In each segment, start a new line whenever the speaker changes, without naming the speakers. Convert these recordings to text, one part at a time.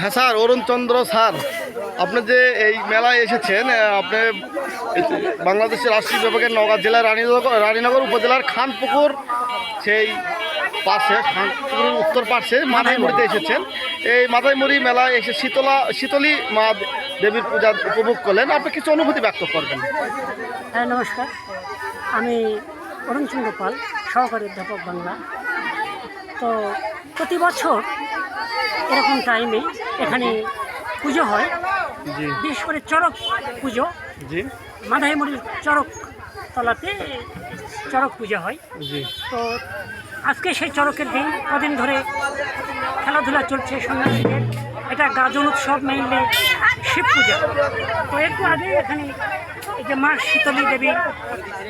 হ্যাঁ স্যার অরুণ চন্দ্র স্যার। আপনি যে এই মেলায় এসেছেন আপনি বাংলাদেশের রাষ্ট্রীয় বিভাগের নওগাঁ জেলার রানীনগর রানীনগর উপজেলার খানপুকুর, সেই পাশে খানপুকুরের উত্তর পাশে মাথাইমুড়িতে এসেছেন। এই মাথাইমুড়ি মেলায় এসে শীতলা, শীতলী মা দেবীর পূজা উপভোগ করলেন। আপনি কিছু অনুভূতি ব্যক্ত করবেন।
হ্যাঁ নমস্কার। আমি অরুণচন্দ্র পাল, সহকারী অধ্যাপক বাংলা। তো প্রতি বছর এরকম টাইমে এখানে পুজো হয়। বিশেষ করে চড়ক পুজো। মাধাইমুড়ির চড়ক তলাতে চড়ক পুজো হয়।
তো
আজকে সেই চড়কের দিন কদিন ধরে খেলাধুলা চলছে সন্ন্যাসীদের এটা গাজন উৎসব মেইনলি শিব পূজা তো একটু আগে এখানে এই যে মা শীতলী দেবীর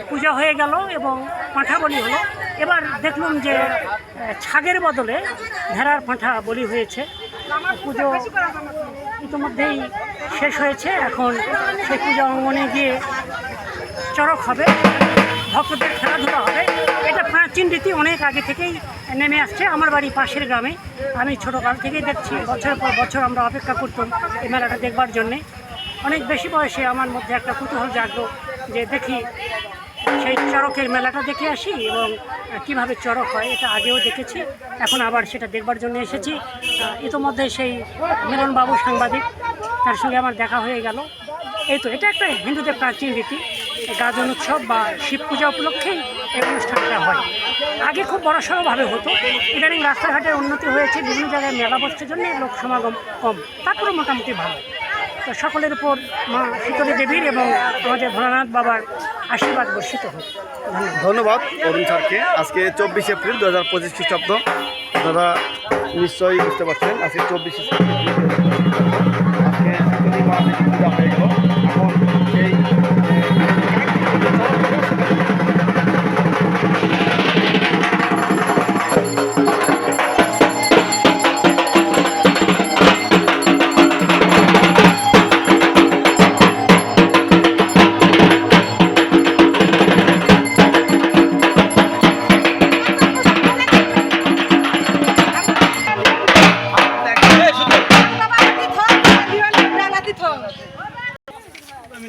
পূজা হয়ে গেল এবং পাঁঠা বলি হলো। এবার দেখলাম যে ছাগের বদলে ভেড়ার পাঁঠা বলি হয়েছে। পুজো ইতিমধ্যেই শেষ হয়েছে। এখন সেই পূজা অঙ্গনে গিয়ে চড়ক হবে। ভক্তদের খেলাধুলা হবে। এটা প্রাচীন রীতি, অনেক আগে থেকেই নেমে আসছে আমার বাড়ি পাশের গ্রামে। আমি ছোটোকাল থেকেই দেখছি, বছরের পর বছর আমরা অপেক্ষা করতাম এই মেলাটা দেখবার জন্যে। অনেক বেশি বয়সে আমার মধ্যে একটা কুতূহল জাগলো যে দেখি, সেই চড়কের মেলাটা দেখে আসি এবং কীভাবে চড়ক হয় এটা আগেও দেখেছি, এখন আবার সেটা দেখবার জন্য এসেছি। ইতোমধ্যে সেই মিলনবাবু সাংবাদিক, তার সঙ্গে আমার দেখা হয়ে গেল। এই তো, এটা একটা হিন্দুদের প্রাচীন রীতি। গাজন উৎসব বা শিব পূজা উপলক্ষেই এই অনুষ্ঠানটা হয়। আগে খুব বড়সড়ভাবে হতো। ইদানিং রাস্তাঘাটের উন্নতি হয়েছে, বিভিন্ন জায়গায় মেলা বসছে জন্য লোক সমাগম কম। তারপরে মোটামুটি ভালো। তো সকলের উপর মা শীতলী দেবীর এবং আমাদের ভোলানাথ বাবার আশীর্বাদ বর্ষিত হোক। ধন্যবাদ।
অরুণ স্যারকে। আজকে চব্বিশে এপ্রিল দু হাজার পঁচিশ খ্রিস্টাব্দ। আপনারা নিশ্চয়ই বুঝতে পারছেন, আজকে চব্বিশে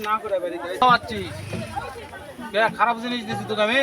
না করে খারাপ জিনিস দিচ্ছি তোকে আমি?